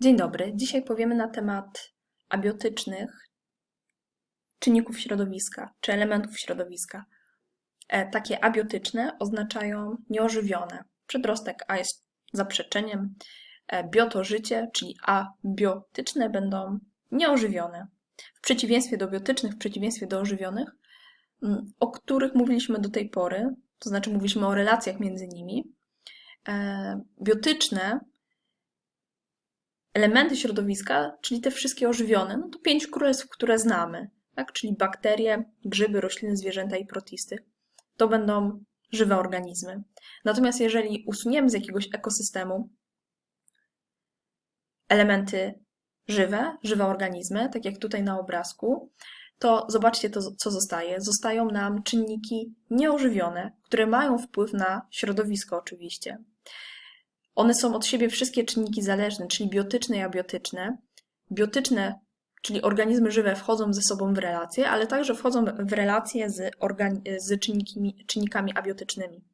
Dzień dobry. Dzisiaj powiemy na temat abiotycznych czynników środowiska czy elementów środowiska. E, takie abiotyczne oznaczają nieożywione. Przedrostek A jest zaprzeczeniem. E, bioto życie, czyli abiotyczne będą nieożywione. W przeciwieństwie do biotycznych, w przeciwieństwie do ożywionych, o których mówiliśmy do tej pory, to znaczy mówiliśmy o relacjach między nimi, e, biotyczne elementy środowiska, czyli te wszystkie ożywione, no to pięć królestw, które znamy, tak? czyli bakterie, grzyby, rośliny, zwierzęta i protisty. To będą żywe organizmy. Natomiast jeżeli usuniemy z jakiegoś ekosystemu elementy żywe, żywe organizmy, tak jak tutaj na obrazku, to zobaczcie to, co zostaje. Zostają nam czynniki nieożywione, które mają wpływ na środowisko oczywiście. One są od siebie wszystkie czynniki zależne, czyli biotyczne i abiotyczne. Biotyczne, czyli organizmy żywe, wchodzą ze sobą w relacje, ale także wchodzą w relacje z, z czynnikami, czynnikami abiotycznymi.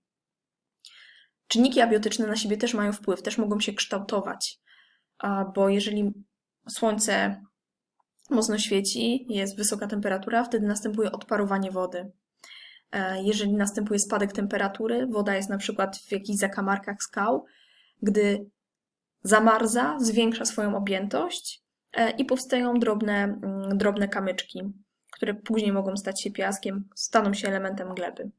Czynniki abiotyczne na siebie też mają wpływ, też mogą się kształtować, bo jeżeli słońce mocno świeci, jest wysoka temperatura, wtedy następuje odparowanie wody. E, jeżeli następuje spadek temperatury, woda jest na przykład w jakichś zakamarkach skał, gdy zamarza, zwiększa swoją objętość e, i powstają drobne, mm, drobne kamyczki, które później mogą stać się piaskiem, staną się elementem gleby.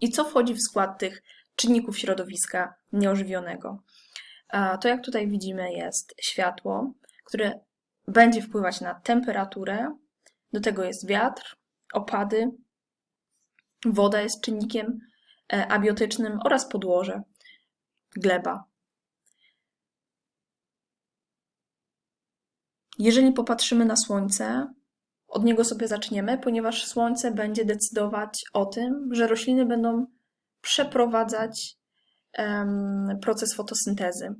I co wchodzi w skład tych czynników środowiska nieożywionego? To jak tutaj widzimy jest światło, które będzie wpływać na temperaturę, do tego jest wiatr, opady, woda jest czynnikiem e, abiotycznym oraz podłoże gleba. Jeżeli popatrzymy na Słońce, od niego sobie zaczniemy, ponieważ Słońce będzie decydować o tym, że rośliny będą przeprowadzać um, proces fotosyntezy.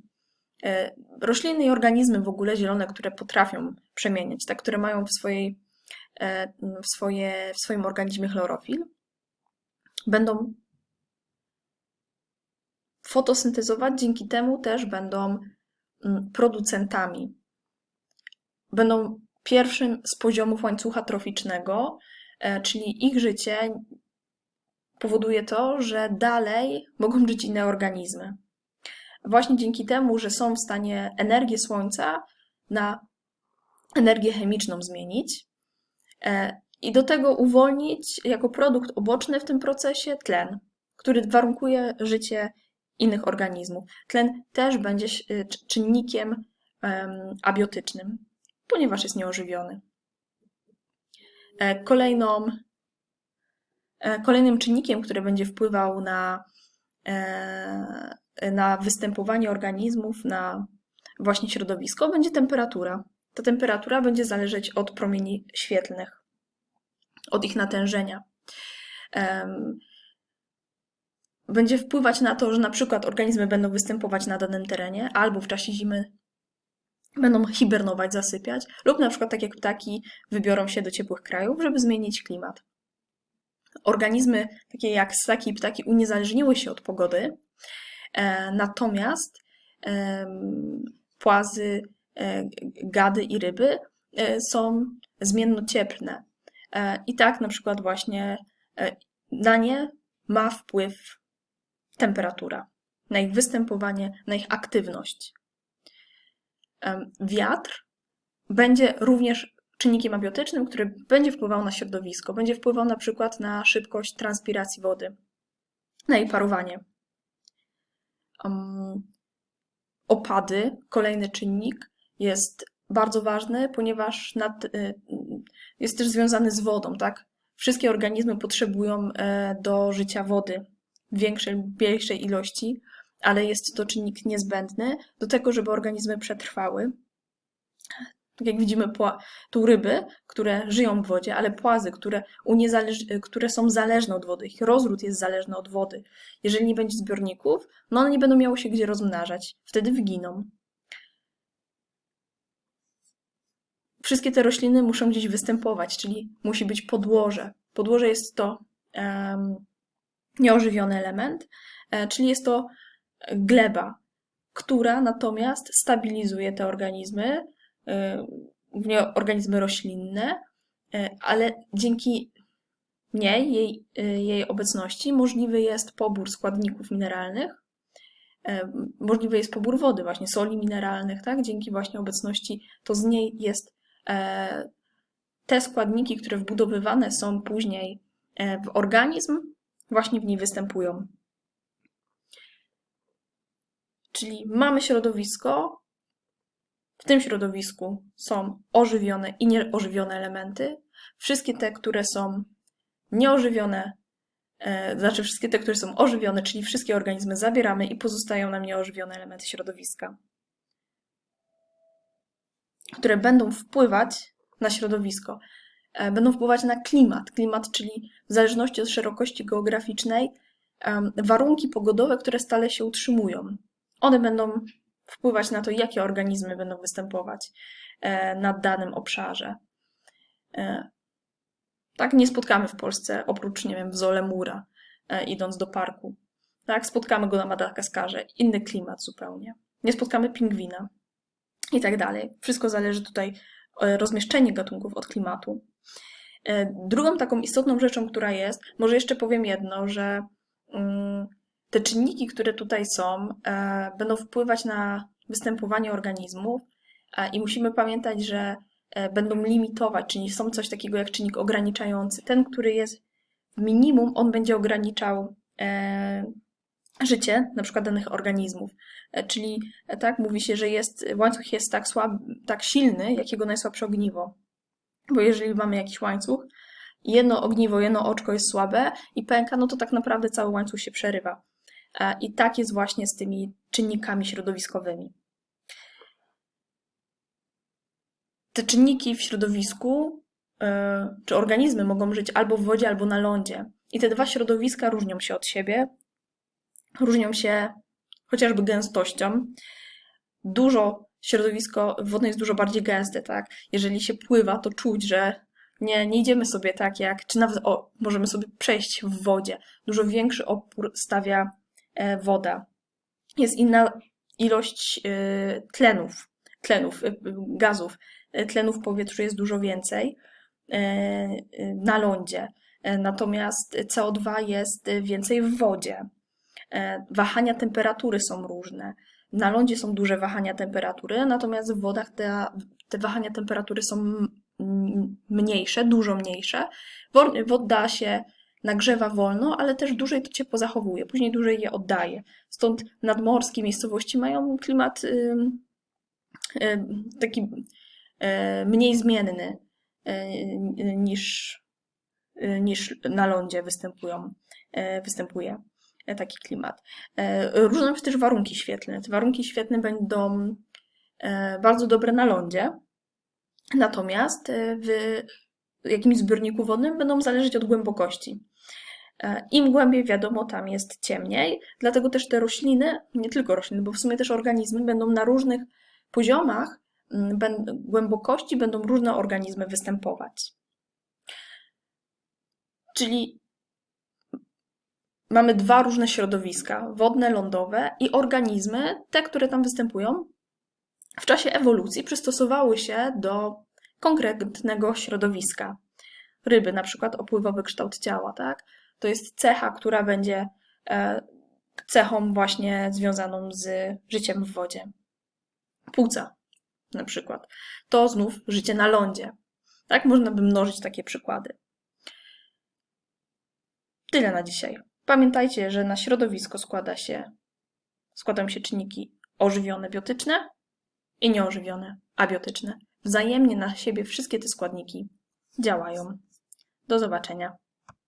E, rośliny i organizmy w ogóle zielone, które potrafią przemieniać, tak, które mają w, swojej, e, w, swoje, w swoim organizmie chlorofil, będą fotosyntezować, dzięki temu też będą mm, producentami. Będą pierwszym z poziomów łańcucha troficznego, e, czyli ich życie powoduje to, że dalej mogą żyć inne organizmy. Właśnie dzięki temu, że są w stanie energię słońca na energię chemiczną zmienić e, i do tego uwolnić jako produkt oboczny w tym procesie tlen, który warunkuje życie innych organizmów. Tlen też będzie y, czynnikiem abiotycznym, ponieważ jest nieożywiony. E, kolejną, e, kolejnym czynnikiem, który będzie wpływał na, e, na występowanie organizmów, na właśnie środowisko, będzie temperatura. Ta temperatura będzie zależeć od promieni świetlnych, od ich natężenia będzie wpływać na to, że na przykład organizmy będą występować na danym terenie, albo w czasie zimy będą hibernować, zasypiać, lub na przykład tak jak ptaki wybiorą się do ciepłych krajów, żeby zmienić klimat. Organizmy takie jak ssaki i ptaki uniezależniły się od pogody, e, natomiast e, płazy, e, gady i ryby e, są zmiennocieplne. E, I tak na przykład właśnie e, na nie ma wpływ temperatura, na ich występowanie, na ich aktywność. Wiatr będzie również czynnikiem abiotycznym, który będzie wpływał na środowisko, będzie wpływał na przykład na szybkość transpiracji wody, na jej parowanie. Opady, kolejny czynnik, jest bardzo ważny, ponieważ nad, y, jest też związany z wodą, tak? Wszystkie organizmy potrzebują e, do życia wody większej, większej ilości, ale jest to czynnik niezbędny do tego, żeby organizmy przetrwały. Tak jak widzimy, tu ryby, które żyją w wodzie, ale płazy, które, które są zależne od wody, ich rozród jest zależny od wody. Jeżeli nie będzie zbiorników, no one nie będą miały się gdzie rozmnażać, wtedy wyginą. Wszystkie te rośliny muszą gdzieś występować, czyli musi być podłoże. Podłoże jest to um, nieożywiony element, e, czyli jest to gleba. która natomiast stabilizuje te organizmy, e, głównie organizmy roślinne, e, ale dzięki niej, jej, jej obecności, możliwy jest pobór składników mineralnych, możliwy jest pobór wody, właśnie soli mineralnych, tak? Dzięki właśnie obecności, to z niej jest te składniki, które wbudowywane są później w organizm, właśnie w niej występują. Czyli mamy środowisko, w tym środowisku są ożywione i nieożywione elementy. Wszystkie te, które są nieożywione, e, znaczy wszystkie te, które są ożywione, czyli wszystkie organizmy zabieramy i pozostają nam nieożywione elementy środowiska, które będą wpływać na środowisko, będą wpływać na klimat. Klimat, czyli w zależności od szerokości geograficznej, warunki pogodowe, które stale się utrzymują. One będą wpływać na to, jakie organizmy będą występować e, na danym obszarze. E, tak nie spotkamy w Polsce, oprócz, nie wiem, w Zolemura, e, idąc do parku. Tak, spotkamy go na Madagaskarze, inny klimat zupełnie. Nie spotkamy pingwina i tak dalej. Wszystko zależy tutaj rozmieszczenie gatunków od klimatu. Drugą taką istotną rzeczą, która jest, może jeszcze powiem jedno, że mm, te czynniki, które tutaj są, e, będą wpływać na występowanie organizmów e, i musimy pamiętać, że e, będą limitować, czyli są coś takiego jak czynnik ograniczający. Ten, który jest minimum, on będzie ograniczał życie na przykład danych organizmów. Czyli tak mówi się, że jest, łańcuch jest tak, tak silny, jak jego najsłabsze ogniwo. Bo jeżeli mamy jakiś łańcuch, jedno ogniwo, jedno oczko jest słabe i pęka, no to tak naprawdę cały łańcuch się przerywa. E, I tak jest właśnie z tymi czynnikami środowiskowymi. Te czynniki w środowisku, e, czy organizmy mogą żyć albo w wodzie, albo na lądzie. I te dwa środowiska różnią się od siebie. Różnią się chociażby gęstością. Dużo środowisko wodne jest dużo bardziej gęste, tak? Jeżeli się pływa, to czuć, że nie, nie idziemy sobie tak jak, czy nawet o, możemy sobie przejść w wodzie. Dużo większy opór stawia E, woda. Jest inna ilość e, tlenów, tlenów, e, gazów. Tlenów w powietrzu jest dużo więcej na lądzie. Natomiast CO2 jest więcej w wodzie. Wahania temperatury są różne. Na lądzie są duże wahania temperatury, natomiast w wodach te, te wahania temperatury są mniejsze, dużo mniejsze. Woda się nagrzewa wolno, ale też dłużej to ciepło zachowuje, później dłużej je oddaje. Stąd nadmorskie miejscowości mają klimat y, y, taki y, mniej zmienny niż, niż na lądzie występują, występuje taki klimat. Różnią się też warunki świetlne. Te warunki świetlne będą bardzo dobre na lądzie, natomiast w jakimś zbiorniku wodnym będą zależeć od głębokości. E, Im głębiej wiadomo, tam jest ciemniej, dlatego też te rośliny, nie tylko rośliny, bo w sumie też organizmy będą na różnych poziomach głębokości, będą różne organizmy występować. Czyli mamy dwa różne środowiska, wodne, lądowe i organizmy, te, które tam występują, w czasie ewolucji przystosowały się do konkretnego środowiska. Ryby, na przykład opływowy kształt ciała, tak? To jest cecha, która będzie e, cechą właśnie związaną z życiem w wodzie. Płuca, na przykład. To znów życie na lądzie. Tak można by mnożyć takie przykłady. Tyle na dzisiaj. Pamiętajcie, że na środowisko składa się, składają się czynniki ożywione biotyczne i nieożywione abiotyczne. Wzajemnie na siebie wszystkie te składniki działają. Do zobaczenia.